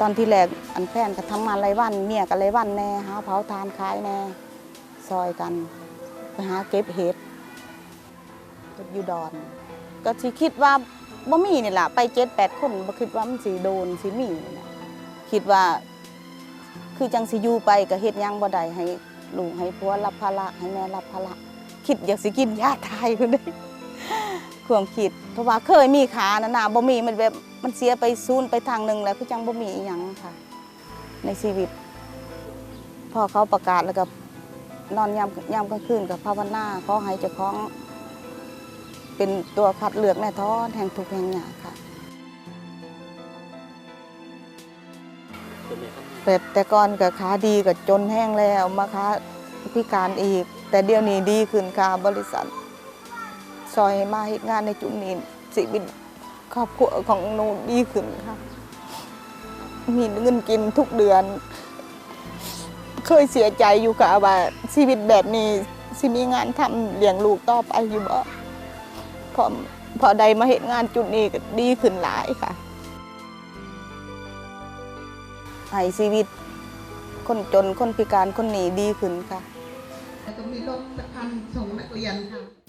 ตอนที่แรกอันแฟนก็ทำงานไรวันเมียก็ไรวันแน่หาเผาทานขายแน่ซอยกันไปหาเก็บเห็ดก็อยู่ดอน ก็สิคิดว่าบ่มีนี่แหละไปเจ็ดแปดคนบ่คิดว่ามันสิโดนสิมีนี่ล่ะคิดว่าคือจังสิอยู่ไปก็เฮ็ดยังบ่ได้ให้ลูกให้ผัวรับภาระให้แม่รับภาระคิดอยากสิกินยาตายคนเด้ ความคิด เพราะว่าเคยมีขานะนะบ่มีมันแบบมันเสียไปซูนไปทางหนึงแล้วคือจังบ่มีอีหยังค่ะ ในชีวิตพอเขาประกาศแล้วก็นอนยามยามกลางคืนกับภาวนาขอให้เจ้าของ เป็นตัวคัดเลือกแน่ท้อนแห่งทุกข์แห่งยากค่ะแต่แต่ก่อนกับขาดีกับจนแห้งแล้วมาค้าพิการอีก แต่เดี๋ยวนี้ดีขึ้นค่ะบริษัท ซอยมาเฮ็ดงานในจุดนี้ชีวิตครอบครัวของหนูดีขึ้นค่ะ มีเงินกินทุกเดือน เคยเสียใจอยู่ค่ะว่าชีวิตแบบนี้สิมีงานทำเลี้ยงลูกต่อไปอยู่บ่พอพอใดมาเห็นงานจุดนี้ก็ดีขึ้นหลายค่ะให้ชีวิต คนจนคนพิการคนหนีดีขึ้นค่ะแล้วก็มีรถคันส่งนักเรียนค่ะ